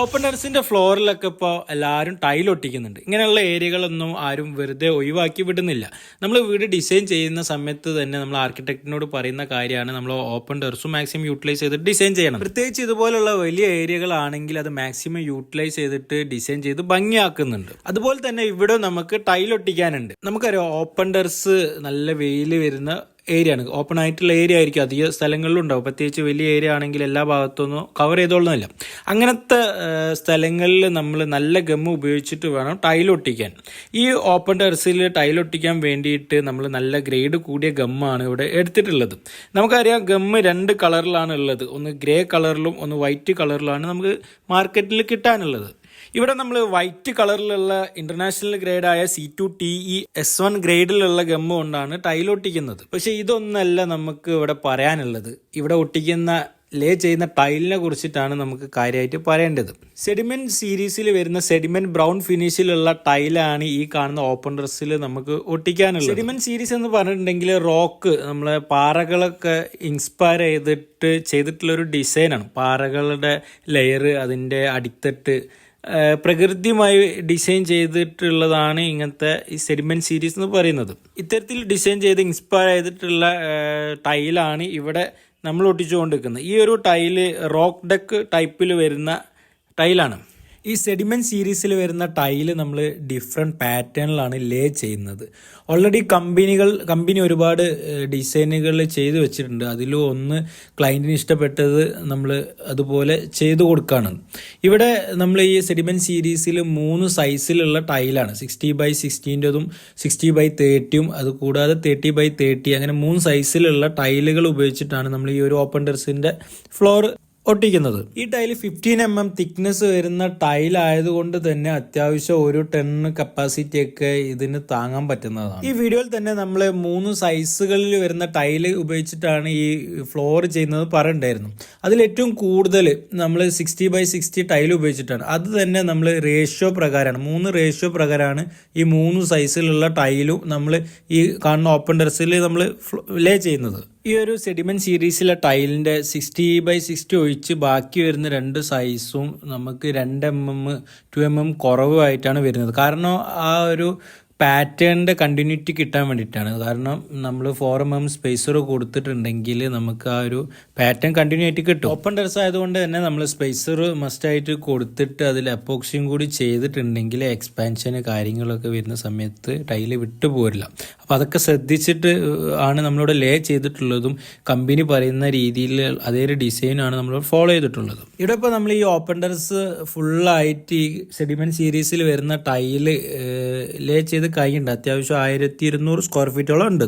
Open ടെറസിന്റെ ഫ്ലോറിലൊക്കെ ഇപ്പോൾ എല്ലാവരും ടൈൽ ഒട്ടിക്കുന്നുണ്ട്. ഇങ്ങനെയുള്ള ഏരിയകളൊന്നും ആരും വെറുതെ ഒഴിവാക്കി വിടുന്നില്ല. നമ്മൾ വീട് ഡിസൈൻ ചെയ്യുന്ന സമയത്ത് തന്നെ നമ്മൾ ആർക്കിടെക്റ്റിനോട് പറയുന്ന കാര്യമാണ് നമ്മൾ ഓപ്പൺ ടെറസും മാക്സിമം യൂട്ടിലൈസ് ചെയ്തിട്ട് ഡിസൈൻ ചെയ്യണം. പ്രത്യേകിച്ച് ഇതുപോലുള്ള വലിയ ഏരിയകളാണെങ്കിൽ അത് മാക്സിമം യൂട്ടിലൈസ് ചെയ്തിട്ട് ഡിസൈൻ ചെയ്ത് ഭംഗിയാക്കുന്നുണ്ട്. അതുപോലെ തന്നെ ഇവിടെ നമുക്ക് ടൈൽ ഒട്ടിക്കാനുണ്ട്. നമുക്കറിയാം ഓപ്പൺ ടെറസ് നല്ല വെയിൽ വരുന്ന ഏരിയ ആണ് ഓപ്പൺ ആയിട്ടുള്ള ഏരിയ ആയിരിക്കും. അധിക സ്ഥലങ്ങളിലും ഉണ്ടാവും. പ്രത്യേകിച്ച് വലിയ ഏരിയ ആണെങ്കിൽ എല്ലാ ഭാഗത്തൊന്നും കവർ ചെയ്തോളുന്നില്ല അങ്ങനത്തെ സ്ഥലങ്ങളിൽ നമ്മൾ നല്ല ഗമ്മ് ഉപയോഗിച്ചിട്ട് വേണം ടൈൽ ഒട്ടിക്കാൻ. ഈ ഓപ്പൺ ടെറസിൽ ടൈൽ ഒട്ടിക്കാൻ വേണ്ടിയിട്ട് നമ്മൾ നല്ല ഗ്രേഡ് കൂടിയ ഗമ്മാണ് ഇവിടെ എടുത്തിട്ടുള്ളത്. നമുക്കറിയാം ഗമ്മ് രണ്ട് കളറിലാണ് ഉള്ളത്. ഒന്ന് ഗ്രേ കളറിലും ഒന്ന് വൈറ്റ് കളറിലാണ് നമുക്ക് മാർക്കറ്റിൽ കിട്ടാനുള്ളത്. ഇവിടെ നമ്മൾ വൈറ്റ് കളറിലുള്ള international ഗ്രേഡായ C two T E S one ഗ്രേഡിലുള്ള gum കൊണ്ടാണ് ടൈൽ ഒട്ടിക്കുന്നത്. പക്ഷെ ഇതൊന്നല്ല നമുക്ക് ഇവിടെ പറയാനുള്ളത്. ഇവിടെ ഒട്ടിക്കുന്ന ലേ ചെയ്യുന്ന ടൈലിനെ കുറിച്ചിട്ടാണ് നമുക്ക് കാര്യമായിട്ട് പറയേണ്ടത്. സെഡിമെന്റ് സീരീസിൽ വരുന്ന സെഡിമെന്റ് ബ്രൗൺ ഫിനിഷിലുള്ള ടൈലാണ് ഈ കാണുന്ന ഓപ്പൺ ഡ്രസ്സിൽ നമുക്ക് ഒട്ടിക്കാനുള്ളത്. സെഡിമെന്റ് സീരീസ് എന്ന് പറഞ്ഞിട്ടുണ്ടെങ്കിൽ റോക്ക് നമ്മളെ പാറകളൊക്കെ ഇൻസ്പയർ ചെയ്തിട്ട് ചെയ്തിട്ടുള്ള ഒരു ഡിസൈനാണ് പാറകളുടെ ലെയർ അതിന്റെ അടിത്തട്ട് പ്രകൃതിയുമായി ഡിസൈൻ ചെയ്തിട്ടുള്ളതാണ് ഇങ്ങനത്തെ ഈ സെഡിമെന്റ് സീരീസ് എന്ന് പറയുന്നത്. ഇത്തരത്തിൽ ഡിസൈൻ ചെയ്ത് ഇൻസ്പയർ ചെയ്തിട്ടുള്ള ടൈലാണ് ഇവിടെ നമ്മൾ ഒട്ടിച്ചുകൊണ്ടിരിക്കുന്നത്. ഈ ഒരു ടൈൽ റോക്ക് ഡെക്ക് ടൈപ്പിൽ വരുന്ന ടൈലാണ്. ഈ സെഡിമെന്റ് സീരീസിൽ വരുന്ന ടൈൽ നമ്മൾ ഡിഫറെന്റ് പാറ്റേണിലാണ് ലേ ചെയ്യുന്നത്. ഓൾറെഡി കമ്പനികൾ കമ്പനി ഒരുപാട് ഡിസൈനുകൾ ചെയ്തു വെച്ചിട്ടുണ്ട്. അതിൽ ഒന്ന് ക്ലയന്റിന് ഇഷ്ടപ്പെട്ടത് നമ്മൾ അതുപോലെ ചെയ്തു കൊടുക്കുകയാണ് ഇവിടെ നമ്മൾ ഈ സെഡിമെന്റ് സീരീസിൽ മൂന്ന് സൈസിലുള്ള ടൈലാണ് സിക്സ്റ്റി ബൈ സിക്സ്റ്റീന്റെതും സിക്സ്റ്റി ബൈ തേർട്ടിയും അത് കൂടാതെ തേർട്ടി ബൈ തേർട്ടി അങ്ങനെ മൂന്ന് സൈസിലുള്ള ടൈലുകൾ ഉപയോഗിച്ചിട്ടാണ് നമ്മൾ ഈ ഒരു ഓപ്പൺ ടെറസിന്റെ ഫ്ലോർ ഒട്ടിക്കുന്നത്. ഈ tile fifteen M M thickness വരുന്ന ടൈൽ ആയതുകൊണ്ട് തന്നെ അത്യാവശ്യം ഒരു ടെൻ കപ്പാസിറ്റി ഒക്കെ ഇതിന് താങ്ങാൻ പറ്റുന്നതാണ്. ഈ വീഡിയോയിൽ തന്നെ നമ്മൾ മൂന്ന് സൈസുകളിൽ വരുന്ന ടൈൽ ഉപയോഗിച്ചിട്ടാണ് ഈ ഫ്ലോർ ചെയ്യുന്നത് പറയണ്ടായിരുന്നു. അതിൽ ഏറ്റവും കൂടുതൽ നമ്മൾ സിക്സ്റ്റി ബൈ സിക്സ്റ്റി ടൈൽ ഉപയോഗിച്ചിട്ടാണ്. അത് തന്നെ നമ്മൾ റേഷ്യോ പ്രകാരമാണ്. മൂന്ന് റേഷ്യോ പ്രകാരമാണ് ഈ മൂന്ന് സൈസിലുള്ള ടൈലും നമ്മൾ ഈ കാണുന്ന ഓപ്പൺ ടെറസിൽ നമ്മൾ ലേ ചെയ്യുന്നത്. ഈ ഒരു സെഡിമെന്റ് സീരീസിലെ ടൈലിന്റെ സിക്സ്റ്റി ബൈ സിക്സ്റ്റി ഒഴിച്ച് ബാക്കി വരുന്ന രണ്ട് സൈസും നമുക്ക് രണ്ട് M M two M M കുറവായിട്ടാണ് വരുന്നത്. കാരണം ആ ഒരു പാറ്റേണിന്റെ കണ്ടിന്യൂറ്റി കിട്ടാൻ വേണ്ടിയിട്ടാണ്. കാരണം നമ്മൾ ഫോർ എം എം സ്പേസർ കൊടുത്തിട്ടുണ്ടെങ്കിൽ നമുക്ക് ആ ഒരു പാറ്റേൺ കണ്ടിന്യൂ ആയിട്ട് കിട്ടും. ഓപ്പൺ ടെറസ് ആയതുകൊണ്ട് തന്നെ നമ്മൾ സ്പേസർ മസ്റ്റ് ആയിട്ട് കൊടുത്തിട്ട് അതിൽ അപ്പോക്സിയും കൂടി ചെയ്തിട്ടുണ്ടെങ്കിൽ എക്സ്പാൻഷന് കാര്യങ്ങളൊക്കെ വരുന്ന സമയത്ത് ടൈൽ വിട്ടു പോരില്ല. അപ്പോൾ അതൊക്കെ ശ്രദ്ധിച്ചിട്ട് ആണ് നമ്മളിവിടെ ലേ ചെയ്തിട്ടുള്ളതും കമ്പനി പറയുന്ന രീതിയിൽ അതേ ഒരു ഡിസൈനാണ് നമ്മൾ ഫോളോ ചെയ്തിട്ടുള്ളത്. ഇവിടെ ഇപ്പോൾ നമ്മൾ ഈ ഓപ്പൺ ടെറസ് ഫുള്ളായിട്ട് ഈ സെഡിമെന്റ് സീരീസിൽ വരുന്ന ടൈൽ ലേ ചെയ്ത് കഴിഞ്ഞിട്ടുണ്ട് അത്യാവശ്യം ആയിരത്തി ഇരുന്നൂറ് സ്ക്വയർ ഫീറ്റോളം ഉണ്ട്